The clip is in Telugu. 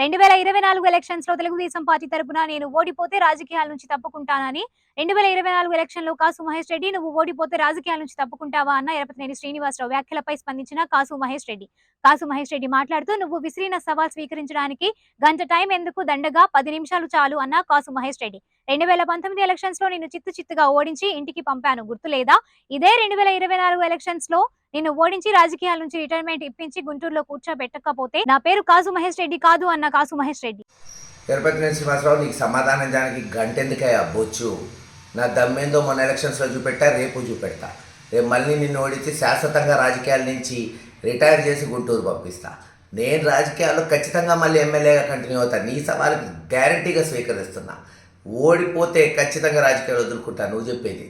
రెండు వేల ఇరవై నాలుగు ఎలక్షన్స్లో తెలుగుదేశం పార్టీ తరపున నేను ఓడిపోతే రాజకీయాల నుంచి తప్పుకుంటానని రెండు వేల ఇరవై నాలుగు ఎలక్షన్లో కాసు మహేష్ రెడ్డి నువ్వు ఓడిపోతే రాజకీయాల నుంచి తప్పుకుంటావా అన్న ఎరపతినేని శ్రీనివాసరావు వ్యాఖ్యలపై స్పందించిన కాసు మహేష్ రెడ్డి. కాసు మహేష్ రెడ్డి మాట్లాడుతూ నువ్వు విసిరిన సవాల్ స్వీకరించడానికి గంట టైం ఎందుకు? దండగా పది నిమిషాలు చాలు అన్న కాసు మహేష్ రెడ్డి. రెండు వేల పంతొమ్మిది ఎలక్షన్స్లో నేను చిత్తు చిత్తుగా ఓడించి ఇంటికి పంపాను. గుర్తు లేదా ఇదే రెండు వేల ఇరవై నాలుగు ఎలక్షన్స్లో నిన్ను ఓడించి రాజకీయాల నుంచి రిటైర్మెంట్ ఇప్పించి గుంటూరులో కూర్చోబెట్టకపోతే నా పేరు కాసు మహేష్ రెడ్డి కాదు అన్న కాసు మహేష్ రెడ్డి. తిరుపతి శ్రీనివాసరావు నీకు సమాధానం దానికి గంటెందుకే ఎందుకయ్యా బొచ్చు. నా దమ్మేందో మొన్న ఎలక్షన్స్లో చూపెట్టా రేపు చూపెడతా. రేపు మళ్ళీ నిన్ను ఓడించి శాశ్వతంగా రాజకీయాల నుంచి రిటైర్ చేసి గుంటూరు పంపిస్తా. నేను రాజకీయాల్లో ఖచ్చితంగా మళ్ళీ ఎమ్మెల్యేగా కంటిన్యూ అవుతాను నీ సవాల్కి గ్యారంటీగా స్వీకరిస్తున్నా. ఓడిపోతే ఖచ్చితంగా రాజకీయాలు వదులుకుంటా. నువ్వు చెప్పేది